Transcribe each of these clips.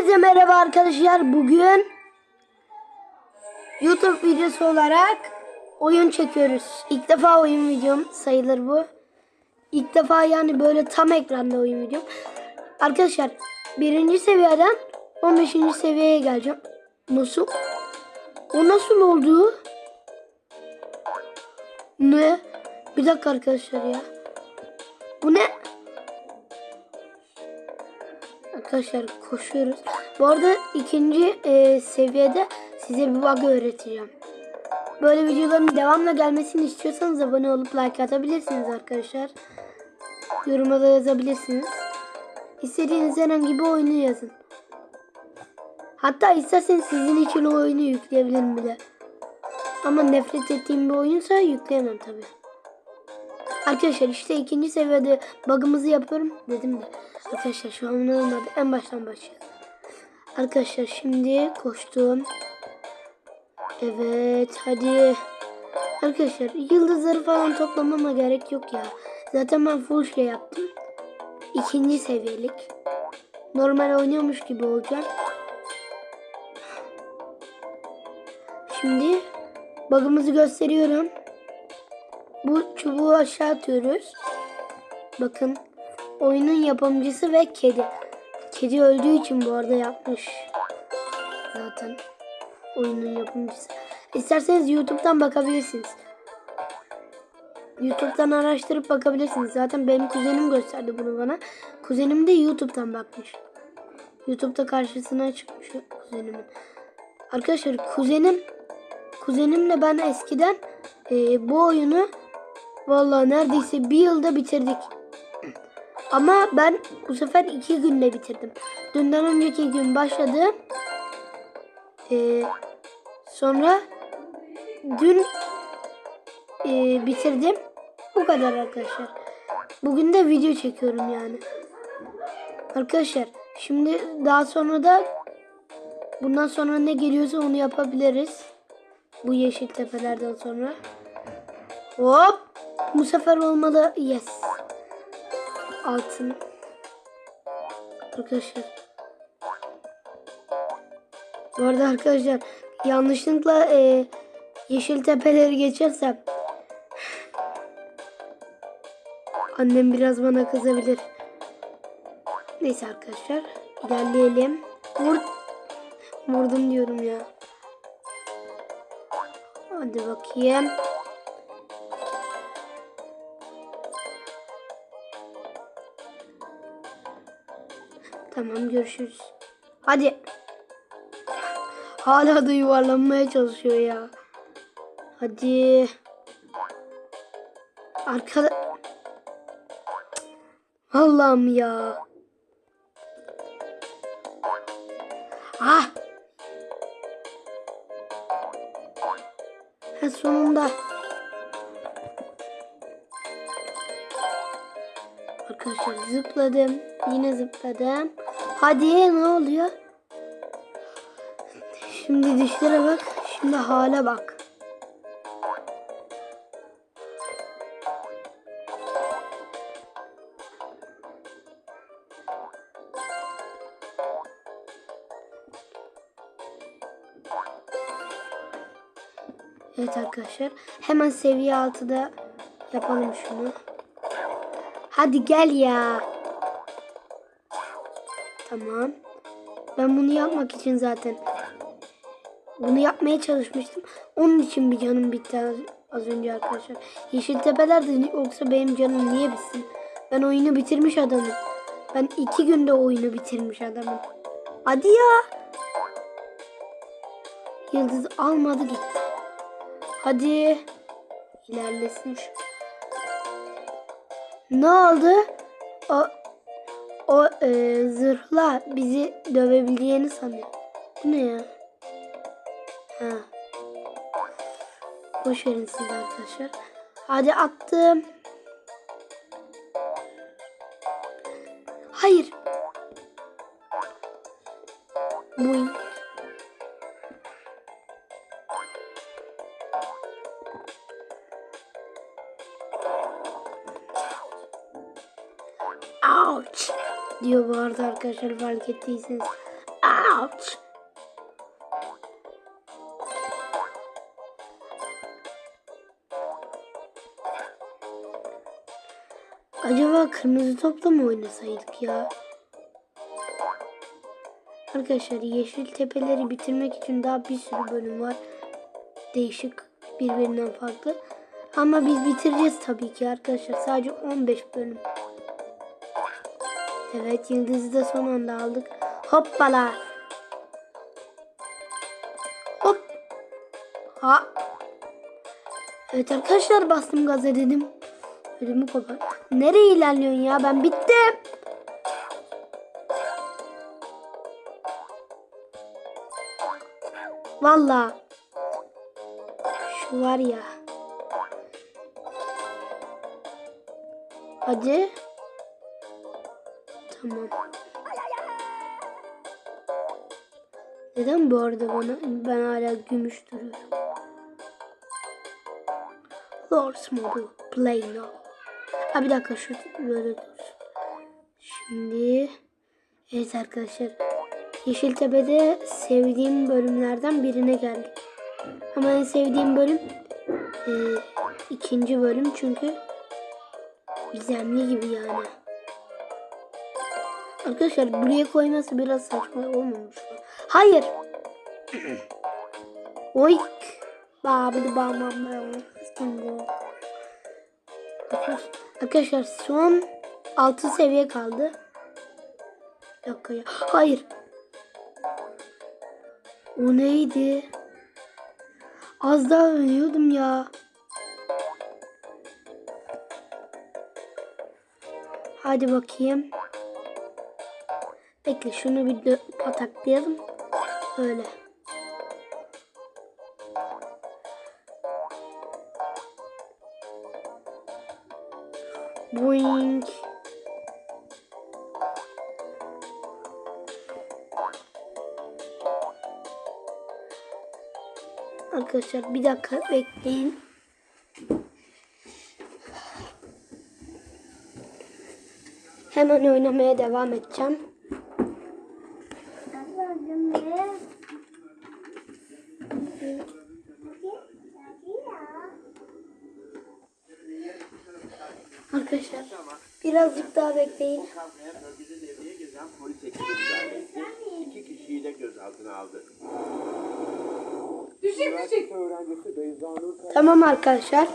Herkese merhaba arkadaşlar. Bugün YouTube videosu olarak oyun çekiyoruz. İlk defa oyun videom sayılır bu. İlk defa yani böyle tam ekranda oyun videom. Arkadaşlar birinci seviyeden 15. seviyeye geleceğim. Nasıl? O nasıl oldu? Ne? Bir dakika arkadaşlar ya. Bu ne? Arkadaşlar koşuyoruz. Bu arada ikinci e, seviyede size bir bug öğreteceğim. Böyle videoların devamla gelmesini istiyorsanız abone olup like atabilirsiniz arkadaşlar. Yoruma da yazabilirsiniz. İstediğiniz herhangi bir oyunu yazın. Hatta isterseniz sizin için o oyunu yükleyebilirim bile. Ama nefret ettiğim bir oyunsa yükleyemem tabi. Arkadaşlar işte ikinci seviyede bug'ımızı yapıyorum dedim de. Arkadaşlar şu an olmadı. En baştan başlayalım. Arkadaşlar şimdi koştum. Evet hadi. Arkadaşlar yıldızları falan toplamama gerek yok ya. Zaten ben full şey yaptım. İkinci seviyelik. Normal oynuyormuş gibi olacağım. Şimdi bug'ımızı gösteriyorum. Bu çubuğu aşağı atıyoruz. Bakın oyunun yapımcısı ve kedi. Kedi öldüğü için bu arada yapmış. Zaten oyunun yapımcısı. İsterseniz YouTube'dan bakabilirsiniz. YouTube'dan araştırıp bakabilirsiniz. Zaten benim kuzenim gösterdi bunu bana. Kuzenim de YouTube'dan bakmış. YouTube'da karşısına çıkmış kuzenimin. Arkadaşlar kuzenim kuzenimle ben eskiden e, bu oyunu vallahi neredeyse bir yılda bitirdik. Ama ben bu sefer iki günde bitirdim. Dünden önceki gün başladım. Ee, sonra dün e, bitirdim. Bu kadar arkadaşlar. Bugün de video çekiyorum yani. Arkadaşlar şimdi daha sonra da bundan sonra ne geliyorsa onu yapabiliriz. Bu yeşil tepelerden sonra. Hop. Bu sefer olmadı. Yes altın. Arkadaşlar. Bu arada arkadaşlar yanlışlıkla e, yeşil tepeleri geçersem annem biraz bana kızabilir. Neyse arkadaşlar ilerleyelim. Vur vurdum diyorum ya. Hadi bakayım. Tamam görüşürüz. Hadi. Hala da yuvarlanmaya çalışıyor ya. Hadi. Arkada. Allah'ım ya. Ah. Ha sonunda. Arkadaşlar zıpladım. Yine zıpladım. Hadi ne oluyor? Şimdi dişlere bak. Şimdi hale bak. Evet arkadaşlar. Hemen seviye 6'da yapalım şunu. Hadi gel ya. Tamam. Ben bunu yapmak için zaten bunu yapmaya çalışmıştım. Onun için bir canım bitti az, önce arkadaşlar. Yeşil tepelerde yoksa benim canım niye bitsin? Ben oyunu bitirmiş adamım. Ben iki günde oyunu bitirmiş adamım. Hadi ya. Yıldız almadı gitti. Hadi. İlerlesin şu. Ne oldu? O o e, zırhla bizi dövebileceğini sanıyor. Bu ne ya? Ha. Boş verin siz arkadaşlar. Hadi attım. Hayır. Muy. Ouch diyor bu arada arkadaşlar fark ettiyseniz. Ouch. Acaba kırmızı topla mı oynasaydık ya? Arkadaşlar yeşil tepeleri bitirmek için daha bir sürü bölüm var. Değişik birbirinden farklı. Ama biz bitireceğiz tabii ki arkadaşlar. Sadece 15 bölüm. Evet yıldızı da son anda aldık. Hoppala. Hop. Ha. Evet arkadaşlar bastım gaza dedim. Ödümü kopar. Nereye ilerliyorsun ya? Ben bittim. Valla. Şu var ya. Hadi. Tamam. Neden bu arada bana ben hala gümüş duruyorum? Lord's Mobile Play Now. Ha bir dakika şu böyle dur. Şimdi evet arkadaşlar Yeşiltepe'de sevdiğim bölümlerden birine geldik. Ama en sevdiğim bölüm e, ikinci bölüm çünkü gizemli gibi yani. Arkadaşlar buraya koyması biraz saçma olmamış mı? Hayır. Oy. Babidi bamam Arkadaşlar son 6 seviye kaldı. Dakika ya. Hayır. O neydi? Az daha ölüyordum ya. Hadi bakayım. Bekle şunu bir pataklayalım. Öyle. Boing. Arkadaşlar bir dakika bekleyin. Hemen oynamaya devam edeceğim. Arkadaşlar birazcık daha bekleyin. Kalkmayan bölgede devreye gezen polis ekibi müdahale etti. İki kişiyi de gözaltına aldı. Üniversite öğrencisi Beyza Nur Tamam arkadaşlar.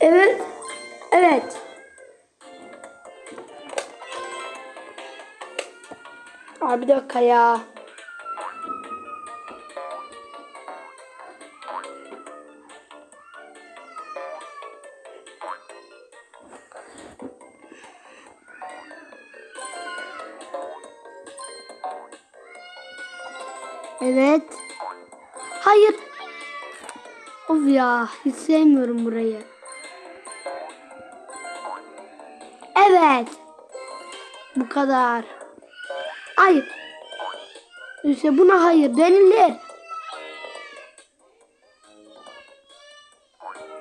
Evet. Abi bir dakika ya. Evet. Hayır. Of ya hiç sevmiyorum burayı. Evet. Bu kadar. Hayır. İşte buna hayır denilir.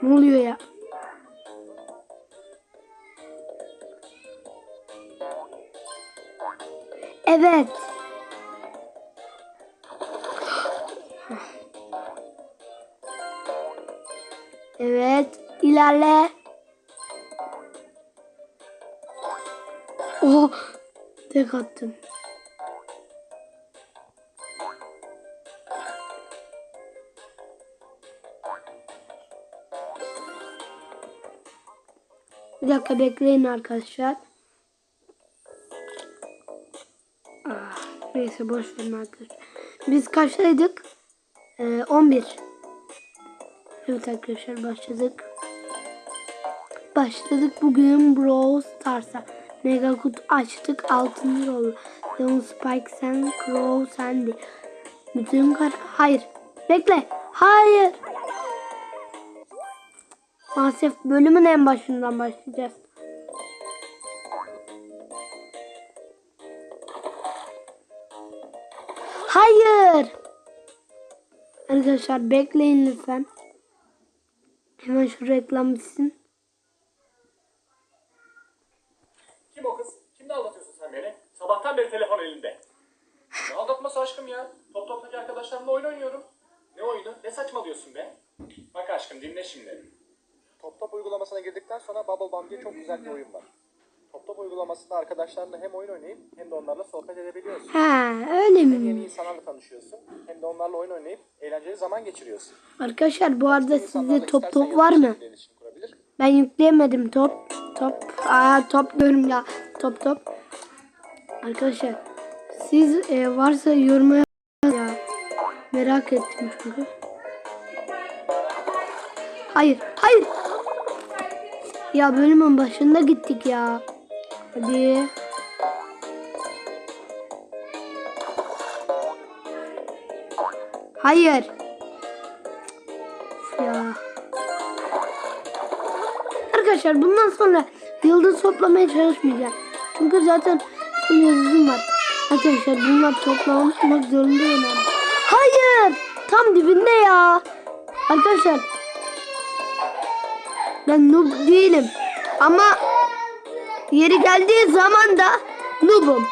Ne oluyor ya? Evet. Evet, ilerle. Oh, tek attım. Bir dakika bekleyin arkadaşlar. Ah, neyse boş verin arkadaşlar. Biz kaçtaydık? Ee, 11. Evet arkadaşlar başladık. Başladık bugün Brawl Stars'a. Mega kutu açtık. Altın oldu. Leon Spike sen, Crow Sandy. Bütün kar... Hayır. Bekle. Hayır. Maalesef bölümün en başından başlayacağız. Hayır. Arkadaşlar bekleyin lütfen. Hemen şu reklam bitsin. Kim o kız? Kimle aldatıyorsun sen beni? Sabahtan beri telefon elinde. Ne aldatması aşkım ya? Top toptaki arkadaşlarımla oyun oynuyorum. Ne oyunu? Ne saçmalıyorsun be? Bak aşkım dinle şimdi. Top top uygulamasına girdikten sonra Bubble Bomb diye çok güzel bir oyun var. Top top uygulamasında arkadaşlarınla hem oyun oynayıp hem de onlarla sohbet edebiliyorsun. Ha öyle Hem mi? yeni insanlarla tanışıyorsun hem de onlarla oyun oynayıp eğlenceli zaman geçiriyorsun. Arkadaşlar bu arada sizde top top var mı? Ben yükleyemedim top. Top. Aa top diyorum ya. Top top. Arkadaşlar siz e, varsa yoruma ya. Merak ettim çünkü. Hayır. Hayır. Ya bölümün başında gittik ya. Hadi. Hayır. Ya. Arkadaşlar bundan sonra yıldız toplamaya çalışmayacağım. Çünkü zaten full yıldızım var. Arkadaşlar bunlar toplamak zorundayım. Hayır! Tam dibinde ya. Arkadaşlar ben noob değilim. Ama yeri geldiği zaman da noobum.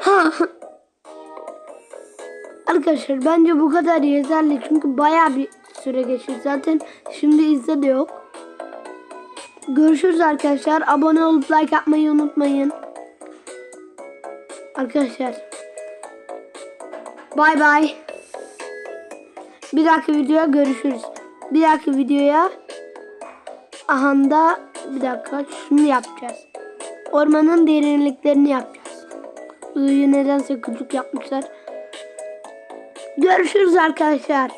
Ha. Arkadaşlar bence bu kadar yeterli çünkü baya bir süre geçti. Zaten şimdi izle de yok. Görüşürüz arkadaşlar. Abone olup like atmayı unutmayın. Arkadaşlar. Bay bay. Bir dahaki videoya görüşürüz. Bir dahaki videoya ahanda bir dakika şunu yapacağız. Ormanın derinliklerini yapacağız. I'yı nedense küçük yapmışlar. Görüşürüz arkadaşlar.